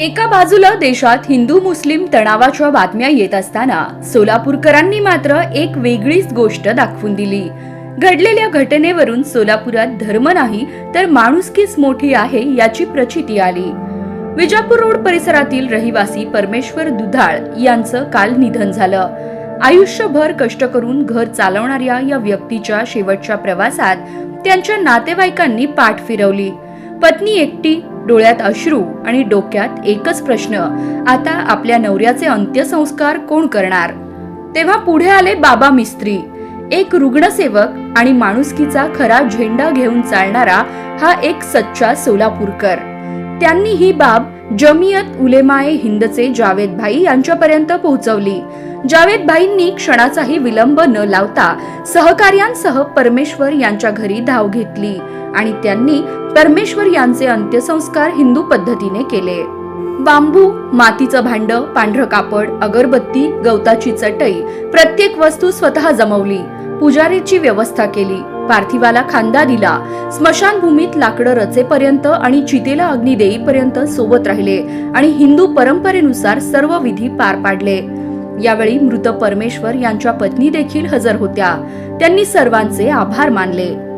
एका बाजूला देशात हिंदू मुस्लिम तणावाच्या बातम्या येत असताना सोलापूरकरांनी मात्र एक वेगळीच गोष्ट दाखवून दिली. घडलेल्या घटनेवरून सोलापुरात धर्म नाही तर माणुसकीच मोठी आहे याची प्रचिती आली. विजापूर रोड परिसरातील रहिवासी परमेश्वर दुधाळ यांचं काल निधन झालं. आयुष्यभर कष्ट करून घर चालवणाऱ्या या व्यक्तीच्या शेवटच्या प्रवासात त्यांच्या नातेवाईकांनी पाठ फिरवली. पत्नी एकटी डोळ्यात अश्रू आणि डोक्यात एकच प्रश्न आता आपल्या नवऱ्याचे अंत्यसंस्कार कोण करणार? तेव्हा पुढे आले बाबा मिस्त्री. एक रुग्णसेवक आणि माणुसकीचा खरा झेंडा घेऊन चालणारा हा एक सच्चा सोलापूरकर. त्यांनी ही बाब जमियत उलेमाए हिंदचे जावेद भाई यांच्यापर्यंत पोहोचवली. जावेद भाईंनी क्षणाचाही विलंब न लावता सहकार्यांसह परमेश्वर यांच्या घरी धाव घेतली आणि त्यांनी परमेश्वर यांचे अंत्यसंस्कार हिंदू पद्धतीने केले. बांबू मातीचं भांड पांढरं कापड अगरबत्ती गवताची चटई प्रत्येक वस्तू स्वतः जमवली. पुजारीची व्यवस्था केली. पार्थिवाला खांदा दिला. स्मशानभूमीत लाकडं रचेपर्यंत आणि चितेला अग्नी देईपर्यंत सोबत राहिले आणि हिंदू परंपरेनुसार सर्व विधी पार पाडले. यावेळी मृत परमेश्वर यांच्या पत्नी देखील हजर होत्या. त्यांनी सर्वांचे आभार मानले.